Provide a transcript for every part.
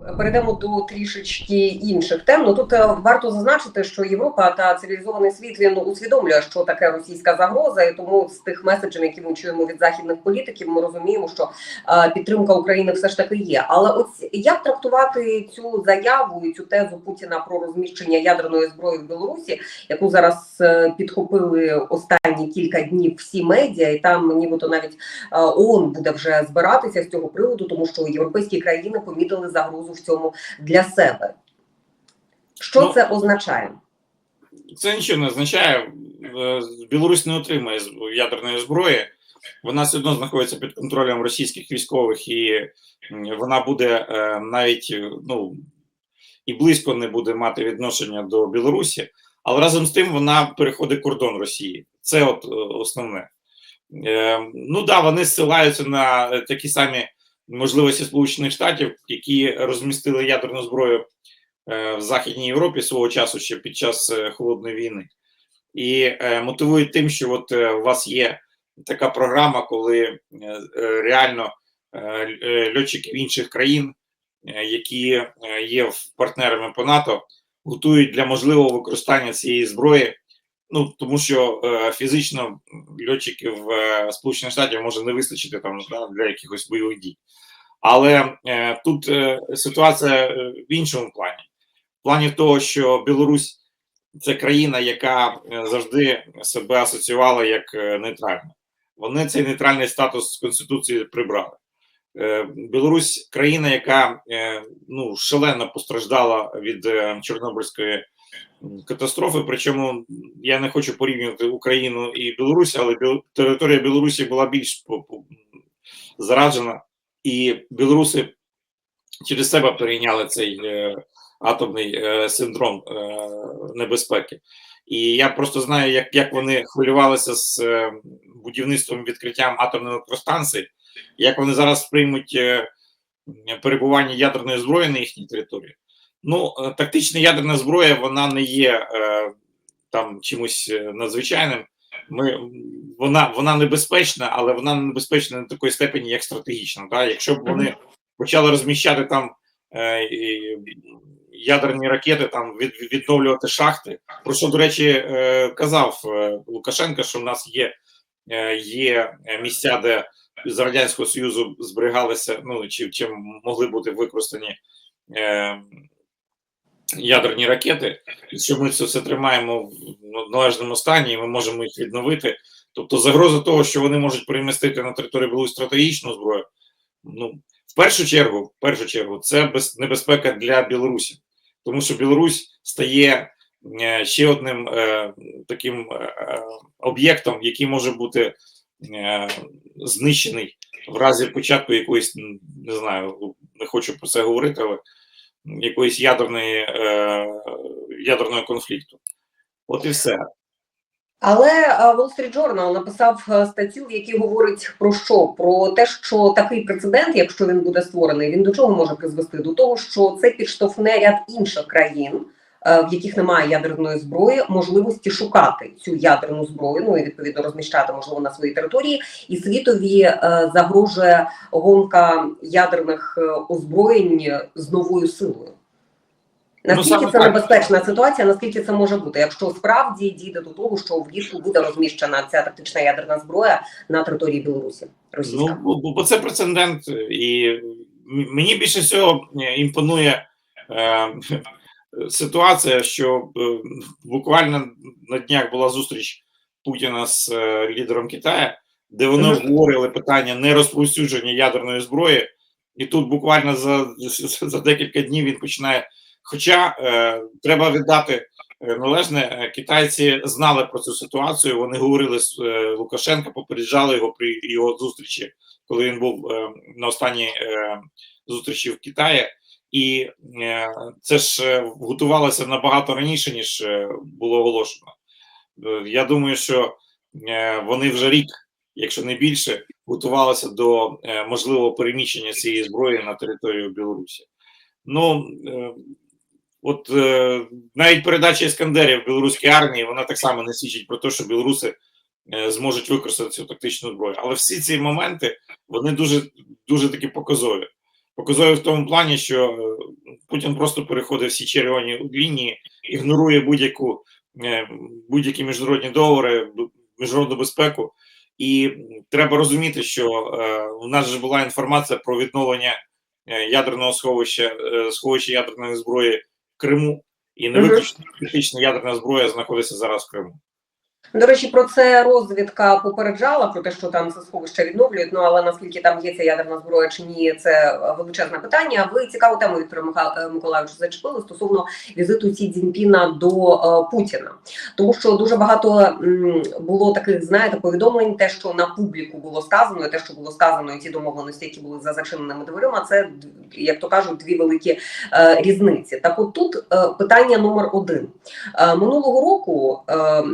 Перейдемо до трішечки інших тем. Ну тут е, варто зазначити, що Європа та цивілізований світ він усвідомлює, що таке російська загроза, і тому з тих меседжів, які ми чуємо від західних політиків, ми розуміємо, що е, підтримка України все ж таки є. Але от як трактувати цю заяву і цю тезу Путіна про розміщення ядерної зброї в Білорусі, яку зараз е, підхопили останні кілька днів всі медіа, і там нібито навіть ООН буде вже збиратися з цього приводу, тому що європейські країни помітили загрозу в цьому для себе. Що Ну, це означає? Це нічого не означає. Е, Білорусь не отримає ядерної зброї. Вона все одно знаходиться під контролем російських військових, і вона буде е, навіть е, ну і близько не буде мати відношення до Білорусі, але разом з тим вона переходить кордон Росії. Це от основне. Ну да, вони зсилаються на такі самі можливості Сполучених Штатів, які розмістили ядерну зброю е, в Західній Європі свого часу ще під час е, холодної війни, і е, мотивують тим, що от у вас є така програма, коли реально льотчики інших країн, які є партнерами по НАТО, готують для можливого використання цієї зброї. Ну тому що е, фізично льотчиків е, Сполучених Штатів може не вистачити там для якихось бойових дій. Але е, тут е, ситуація е, в іншому плані. В плані того, що Білорусь це країна, яка е, завжди себе асоціювала як е, нейтральна. Вони цей нейтральний статус з Конституції прибрали. Е, Білорусь країна, яка е, ну, шалено постраждала від е, Чорнобильської катастрофи. Причому я не хочу порівнювати Україну і Білорусь, але Біл- територія Білорусі була більш заражена, і білоруси через себе перейняли цей е, атомний е, синдром е, небезпеки. І я просто знаю, як, як вони хвилювалися з будівництвом відкриттям атомної електростанції, як вони зараз приймуть перебування ядерної зброї на їхній території. Ну, тактична ядерна зброя вона не є там чимось надзвичайним. Ми, вона, вона небезпечна, але вона небезпечна не такої степені, як стратегічна. Да? Якщо б вони почали розміщати там е, і ядерні ракети, там від, відновлювати шахти. Про що, до речі, е, казав е, Лукашенко, що в нас є, е, є місця, де з Радянського Союзу зберігалися, ну чи, чи могли бути використані е, ядерні ракети, і що ми це все тримаємо в належному стані, і ми можемо їх відновити. Тобто загроза того, що вони можуть перемістити на територію Білорусі стратегічну зброю, ну в першу чергу, в першу чергу, це без, небезпека для Білорусі, тому що Білорусь стає е, ще одним е, таким е, об'єктом, який може бути е, знищений в разі початку якоїсь, не знаю, не хочу про це говорити, але якоїсь ядерної е, ядерного конфлікту. От і все. Але е, Wall Street Journal написав е, статтю, в якій говорить про що? Про те, що такий прецедент, якщо він буде створений, він до чого може призвести? До того, що це підштовхне ряд інших країн, в яких немає ядерної зброї, можливості шукати цю ядерну зброю, ну і відповідно розміщати можливо на своїй території, і світові е, загрожує гонка ядерних е, озброєнь з новою силою. Наскільки саме це так. небезпечна ситуація? Наскільки це може бути, якщо справді дійде до того, що влітку буде розміщена ця тактична ядерна зброя на території Білорусі? Російська Ну, бо- бо, це прецедент, і мені більше всього е, імпонує е, ситуація, що е, буквально на днях була зустріч Путіна з е, лідером Китаю, де вони Мгм. обговорювали питання нерозповсюдження ядерної зброї, і тут буквально за, за декілька днів він починає. Хоча е, треба віддати е, належне, китайці знали про цю ситуацію. Вони говорили з е, Лукашенка, попереджали його при його зустрічі, коли він був е, на останній е, зустрічі в Китаї, і е, це ж е, готувалося набагато раніше ніж е, було оголошено. Я думаю, що вони вже рік, якщо не більше, готувалися до можливого переміщення цієї зброї на територію Білорусі. Ну от навіть передача іскандерів білоруській армії вона так само не свідчить про те, що білоруси зможуть використати цю тактичну зброю. Але всі ці моменти вони дуже дуже такі показові. Показові в тому плані, що е, Путін просто переходить всі червоні лінії, ігнорує будь-яку е, будь-які міжнародні договори, міжнародну безпеку. І треба розуміти, що е, у нас же була інформація про відновлення е, ядерного сховища, е, сховища ядерної зброї в Криму, і не виключно критична ядерна зброя знаходиться зараз в Криму. До речі, про це розвідка попереджала про те, що там це сховище відновлюють. Ну але наскільки там є ця ядерна зброя чи ні, це величезне питання. Ви цікаву тему Віктора е, зачепили стосовно візиту Сі Цзіньпіна до е, Путіна, тому що дуже багато м, було таких, знаєте, повідомлень, те, що на публіку було сказано, і те, що було сказано, і ті домовленості, які були за зачиненими дверима, це як то кажуть, дві великі е, різниці. Так, от тут е, питання номер один Е, минулого року. Е,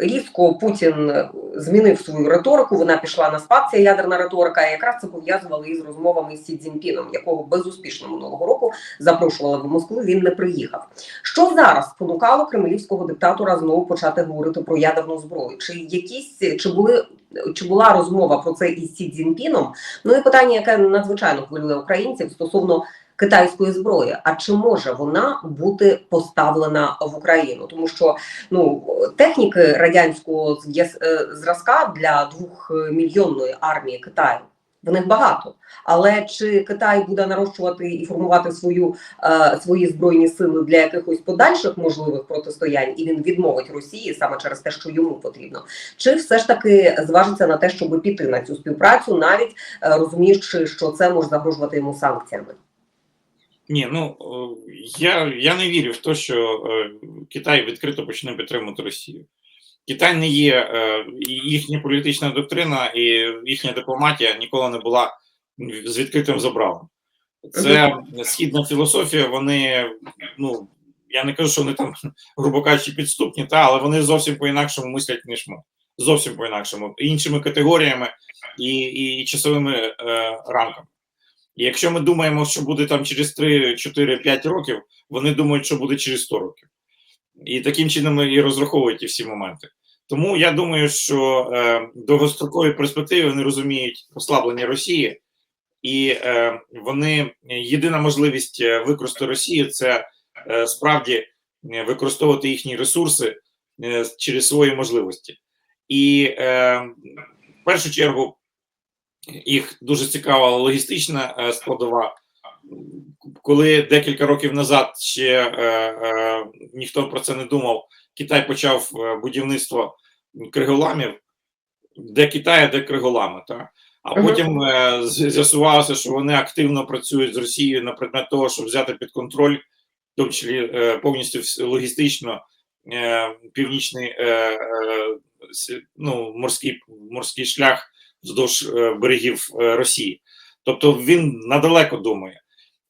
Різко Путін змінив свою риторику. Вона пішла на спад, ця ядерна риторика. І якраз це пов'язували із розмовами з Сі Цзіньпіном, якого безуспішно минулого року запрошували в Москву. Він не приїхав. Що зараз спонукало кремлівського диктатора знову почати говорити про ядерну зброю? Чи якісь чи були чи була розмова про це із Сі Цзіньпіном? Ну і питання, яке надзвичайно хвилює українців стосовно китайської зброї. А чи може вона бути поставлена в Україну? Тому що ну техніки радянського е, зразка для двохмільйонної армії Китаю. В них багато, але чи Китай буде нарощувати і формувати свою е, свої збройні сили для якихось подальших можливих протистоянь, і він відмовить Росії саме через те, що йому потрібно, чи все ж таки зважиться на те, щоб піти на цю співпрацю, навіть е, розуміючи, що це може загрожувати йому санкціями? Ні, ну е, я, я не вірю в те, що е, Китай відкрито почне підтримувати Росію. Китай не є е, і їхня політична доктрина і їхня дипломатія ніколи не була з відкритим забралом. Це східна філософія. Вони, ну я не кажу, що вони там, грубо кажучи, підступні, та але вони зовсім по-інакшому мислять, ніж ми. Зовсім по-інакшому, іншими категоріями і, і часовими е, рамками. І якщо ми думаємо, що буде там через 3, 4, 5 років, вони думають, що буде через 100 років. І таким чином і розраховують всі моменти. Тому я думаю, що е, довгострокові перспективи вони розуміють послаблення Росії, і е, вони єдина можливість е, використати Росію це е, справді е, використовувати їхні ресурси е, через свої можливості. І е, в першу чергу їх дуже цікава логістична е, складова. Коли декілька років назад ще е, е, ніхто про це не думав, Китай почав будівництво криголамів, де Китай, а де криголами. Та? А потім е, з'ясувалося, що вони активно працюють з Росією на предмет того, щоб взяти під контроль, в тому числі е, повністю логістично е, північний е, е, ну, морський, морський шлях вздовж е, берегів е, Росії. Тобто він надалеко думає.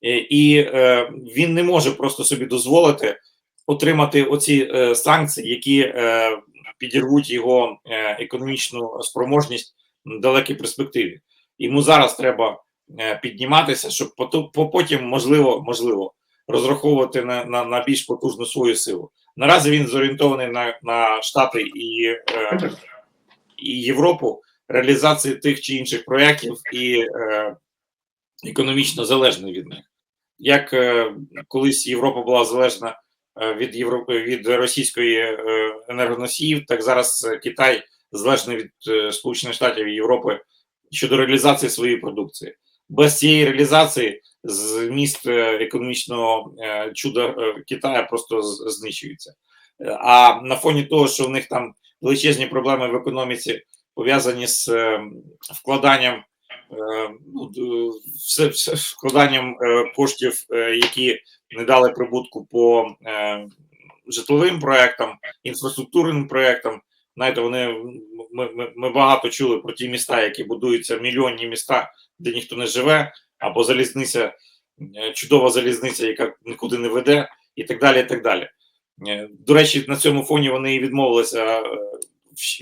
І, і е, він не може просто собі дозволити отримати оці е, санкції, які е, підірвуть його е, економічну спроможність в далекій перспективі. Йому зараз треба е, підніматися, щоб потім, можливо, можливо, розраховувати на, на, на більш потужну свою силу. Наразі він зорієнтований на, на Штати і, е, і Європу реалізації тих чи інших проєктів і е, економічно залежний від них. Як е, колись Європа була залежна е, від Європи від російської е, енергоносіїв, так зараз е, Китай залежний від Сполучених Штатів і Європи щодо реалізації своєї продукції. Без цієї реалізації зміст економічного чуда Китая просто знищується. А на фоні того, що в них там величезні проблеми в економіці пов'язані з е, вкладанням е, ну, все, все вкладанням е, коштів, які не дали прибутку по житловим проектам, інфраструктурним проектам. Знаєте, вони ми, ми, ми багато чули про ті міста, які будуються мільйонні міста, де ніхто не живе, або залізниця, чудова залізниця, яка нікуди не веде, і так далі. і так далі. До речі, на цьому фоні вони і відмовилися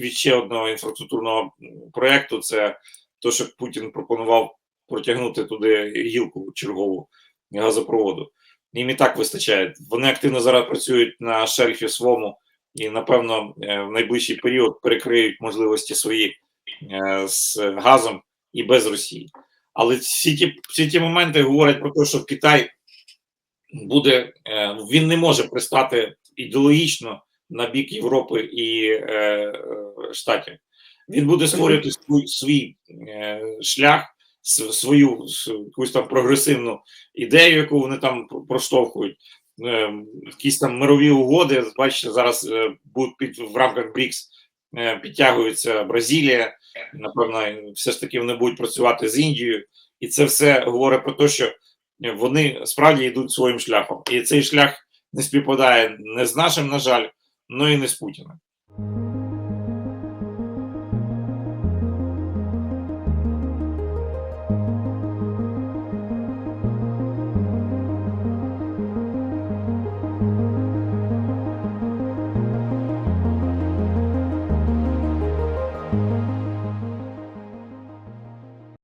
від ще одного інфраструктурного проєкту. Це то, що Путін пропонував протягнути туди гілку чергову газопроводу. Їм і так вистачає. Вони активно зараз працюють на шельфі своєму і, напевно, е, в найближчий період перекриють можливості свої е, з газом і без Росії. Але всі ті, всі ті моменти говорять про те, що Китай буде, е, він не може пристати ідеологічно на бік Європи і е, е, Штатів. Він буде створювати свій, свій е, шлях, свою якусь там прогресивну ідею, яку вони там проштовхують. Е, якісь там мирові угоди. Бачите, зараз е, будуть під в рамках БРІКС е, підтягується Бразилія. Напевно, все ж таки вони будуть працювати з Індією, і це все говорить про те, що вони справді йдуть своїм шляхом. І цей шлях не співпадає не з нашим, на жаль, ну і не з Путіним.